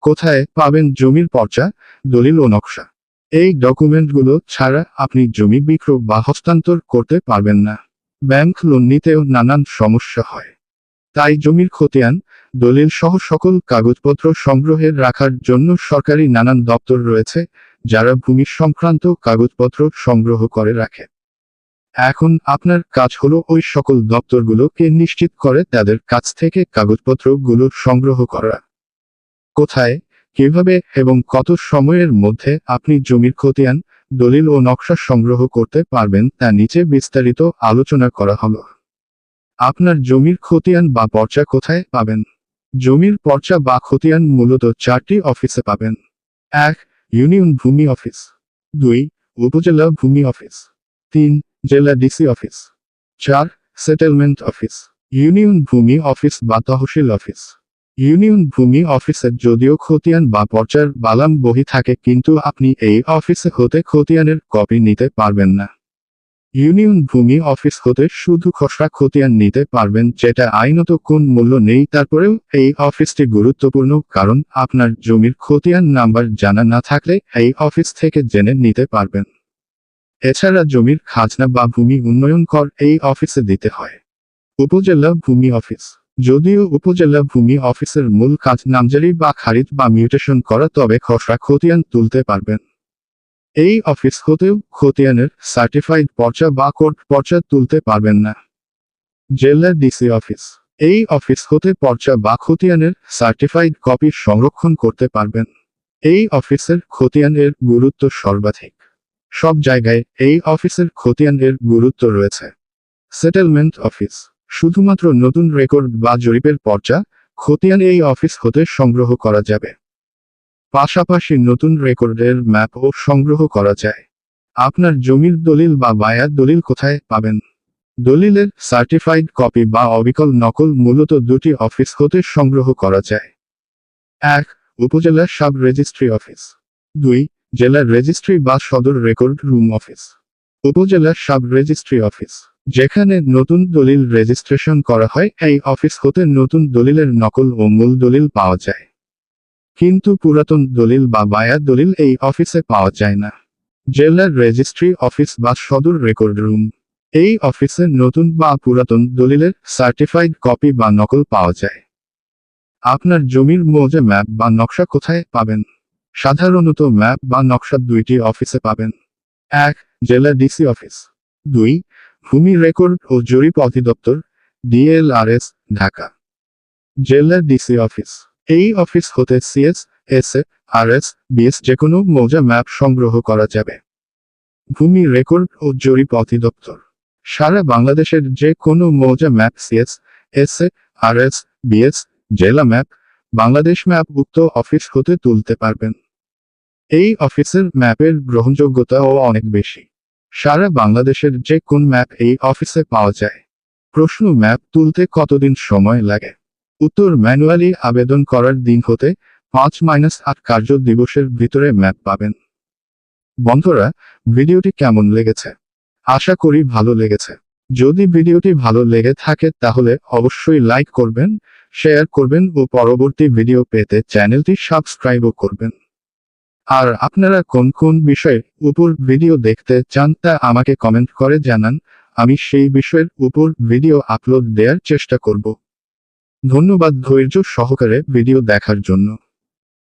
কোথায় পাবেন জমির পর্চা, দলিল ও নকশা? এই ডকুমেন্টগুলো ছাড়া আপনি জমি বিক্রয় বা হস্তান্তর করতে পারবেন না। ব্যাংক লোন নিতেও নানান সমস্যা হয়। তাই জমির খতিয়ান, দলিল সহ সকল কাগজপত্র সংগ্রহের রাখার জন্য সরকারি নানান দপ্তর রয়েছে, যারা ভূমি সংক্রান্ত কাগজপত্র সংগ্রহ করে রাখে। এখন আপনার কাজ হলো ওই সকল দপ্তরগুলোকে নিশ্চিত করে তাদের কাছ থেকে কাগজপত্রগুলো সংগ্রহ করা। কোথায়, কীভাবে এবং কত সময়ের মধ্যে আপনি জমির খতিয়ান, দলিল ও নকশা সংগ্রহ করতে পারবেন তা নিচে বিস্তারিত আলোচনা করা হল। আপনার জমির খতিয়ান বা পর্চা কোথায় পাবেন? জমির পর্চা বা খতিয়ান মূলত চারটি অফিসে পাবেন। এক, ইউনিয়ন ভূমি অফিস। দুই, উপজেলা ভূমি অফিস। তিন, জেলা ডিসি অফিস। চার, সেটেলমেন্ট অফিস। ইউনিয়ন ভূমি অফিস বা তহসিল অফিস। ইউনিয়ন ভূমি অফিসে যদিও খতিয়ান বা পর্চার বালাম বহি থাকে, কিন্তু আপনি এই অফিসে হতে খতিয়ানের কপি নিতে পারবেন না। ইউনিয়ন ভূমি অফিস হতে শুধু খসড়া খতিয়ান নিতে পারবেন, যেটা আইনত কোন মূল্য নেই, তারপরেও এই অফিসটি গুরুত্বপূর্ণ, কারণ আপনার জমির খতিয়ান নাম্বার জানা না থাকলে এই অফিস থেকে জেনে নিতে পারবেন। এছাড়া জমির খাজনা বা ভূমি উন্নয়ন কর এই অফিসে দিতে হয়। উপজেলা ভূমি অফিস। যদিও উপজেলা ভূমি অফিসের মূল কাজ নামজারি বা খারিজ বা মিউটেশন করা, তবে খসড়া খতিয়ান তুলতে পারবেন। এই অফিস হতেও খতিয়ানের সার্টিফাইড পর্চা বা কোর্ট পর্চা তুলতে পারবেন না। জেলা ডিসি অফিস। এই অফিস হতে পর্চা বা খতিয়ানের সার্টিফাইড কপি সংরক্ষণ করতে পারবেন। এই অফিসের খতিয়ানের গুরুত্ব সর্বাধিক। সব জায়গায় এই অফিসের খতিয়ানের গুরুত্ব রয়েছে। Settlement office. শুধুমাত্র নতুন রেকর্ড বা জরিপের পর্চা খতিয়ান এই অফিস হতে সংগ্রহ করা যাবে। পাশাপাশি নতুন রেকর্ডের ম্যাপও সংগ্রহ করা যায়। আপনার জমির দলিল বা বায়ার দলিল কোথায় পাবেন? দলিলের সার্টিফাইড কপি বা অবিকল নকল মূলত দুটি অফিস হতে সংগ্রহ করা যায়। এক, উপজেলা সাব রেজিস্ট্রি অফিস। দুই, জেলা রেজিস্ট্রি বা সদর রেকর্ড রুম অফিস। উপজেলা সাব রেজিস্ট্রি অফিস। যেখানে নতুন দলিল রেজিস্ট্রেশন করা হয়, এই অফিস হতে নতুন দলিলের নকল ও মূল দলিল পাওয়া যায়। কিন্তু পুরাতন দলিল বা বায়া দলিল এই অফিসে পাওয়া যায় না। জেলার রেজিস্ট্রি অফিস বা সদর রেকর্ড রুম এই অফিসে নতুন বা পুরাতন দলিলের সার্টিফাইড কপি বা নকল পাওয়া যায়। আপনার জমির মৌজা ম্যাপ বা নকশা কোথায় পাবেন? সাধারণত ম্যাপ বা নকশা দুইটি অফিসে পাবেন। এক, জেলা ডিসি অফিস দুই ভূমি রেকর্ড ও জরিপ অধিদপ্তর, ডিএলআরএস, ঢাকা। জেলা ডিসি অফিস। এই অফিস হতে CS S R S BS যে কোনো মৌজা ম্যাপ সংগ্রহ করা যাবে। ভূমি রেকর্ড ও জরিপ অধিদপ্তর। সারা বাংলাদেশের যে কোনো মৌজা map CS S A R S BS, জেলা ম্যাপ, বাংলাদেশ ম্যাপ উক্ত অফিস হতে তুলতে পারবেন। এই অফিসের ম্যাপের গ্রহণযোগ্যতাও অনেক বেশি। সারা বাংলাদেশের যে কোন ম্যাপ এই অফিসে পাওয়া যায়। প্রশ্ন ম্যাপ তুলতে কতদিন সময় লাগে? উত্তর ম্যানুয়ালি আবেদন করার দিন হতে পাঁচ মাইনাস আট কার্য দিবসের ভিতরে ম্যাপ পাবেন। বন্ধুরা, ভিডিওটি কেমন লেগেছে? আশা করি ভালো লেগেছে। যদি ভিডিওটি ভালো লেগে থাকে তাহলে অবশ্যই লাইক করবেন শেয়ার করবেন ও পরবর্তী ভিডিও পেতে চ্যানেলটি সাবস্ক্রাইবও করবেন। আর আপনারা কোন কোন বিষয়ের উপর ভিডিও দেখতে চান তা আমাকে কমেন্ট করে জানান, আমি সেই বিষয়ের উপর ভিডিও আপলোড দেওয়ার চেষ্টা করব। ধন্যবাদ ধৈর্য সহকারে ভিডিও দেখার জন্য।